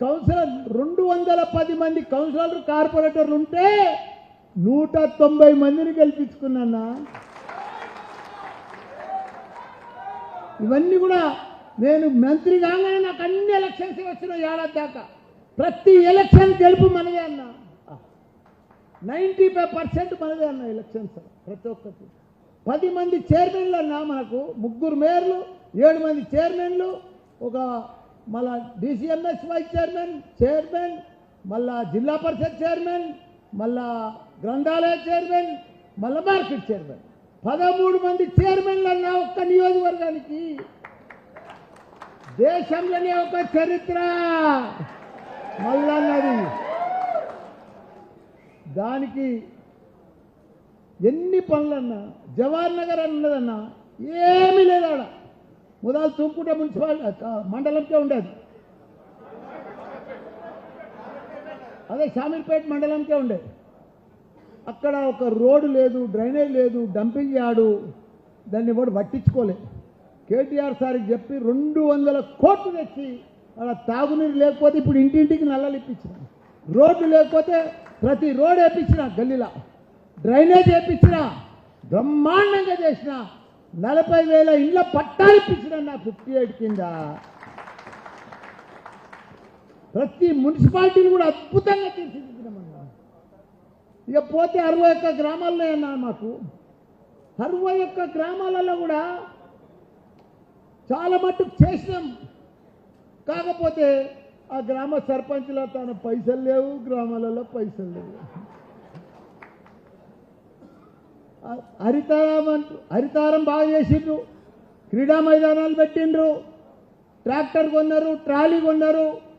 Councillor రెండు వందల పది మంది కౌన్సిలర్లు కార్పొరేటర్లు ఉంటే నూట తొంభై మందిని గెలిపించుకున్నా ఇవన్నీ కూడా నేను మంత్రి కాగానే నాకు అన్ని ఎలక్షన్స్ వచ్చిన ఏడాది దాకా. ప్రతి ఎలక్షన్ గెలుపు మనదే అన్న. నైంటీ ఫైవ్ పర్సెంట్ మనదే అన్న ఎలక్షన్స్. ప్రతి ఒక్కటి. పది మంది చైర్మన్లు అన్న మనకు ముగ్గురు మేయర్లు ఏడు మంది చైర్మన్లు ఒక మళ్ళా డిసిఎంఎస్ వైస్ చైర్మన్ చైర్మన్ మళ్ళా జిల్లా పరిషత్ చైర్మన్ మళ్ళా గ్రంథాలయ చైర్మన్ మళ్ళా మార్కెట్ చైర్మన్ పదమూడు మంది చైర్మన్లు అన్న ఒక్క నియోజకవర్గానికి దేశంలోనే ఒక చరిత్ర మళ్ళన్నది దానికి ఎన్ని పనులన్నా జవహర్ నగర్ అని ఏమీ లేదు ఆడ ముదాలు తూపుకుంట మున్సిపాల్ మండలంకే ఉండేది. అదే షామీర్పేట మండలంకే ఉండేది. అక్కడ ఒక రోడ్డు లేదు డ్రైనేజ్ లేదు డంపింగ్ యార్డు దాన్ని కూడా పట్టించుకోలేదు కేటీఆర్ సార్కి చెప్పి రెండు వందల కోట్లు తెచ్చి అలా తాగునీరు లేకపోతే ఇప్పుడు ఇంటింటికి నల్లలు ఇప్పించిన. రోడ్డు లేకపోతే ప్రతి రోడ్ వేపించిన గల్లీలా. డ్రైనేజ్ వేపించిన బ్రహ్మాండంగా చేసిన. నలభై వేల ఇళ్ళ పట్టాలు ఇప్పించిన నా ఫిఫ్టీ ఎయిట్ కింద. ప్రతి మున్సిపాలిటీని కూడా అద్భుతంగా తీర్చిదిద్దినామన్నా ఇక పోతే అరవై ఒక్క గ్రామాల్లో అన్నా మాకు. అరవై ఒక్క గ్రామాలలో కూడా చాలా మట్టుకు చేసినాం. కాకపోతే ఆ గ్రామ సర్పంచ్లో తన పైసలు లేవు గ్రామాలలో పైసలు లేవు ఆ హరితారం హరితారం బాగా చేసిండ్రు. క్రీడా మైదానాలు పెట్టిండ్రు. ట్రాక్టర్ కొన్నారు ట్రాలీ కొన్నారు.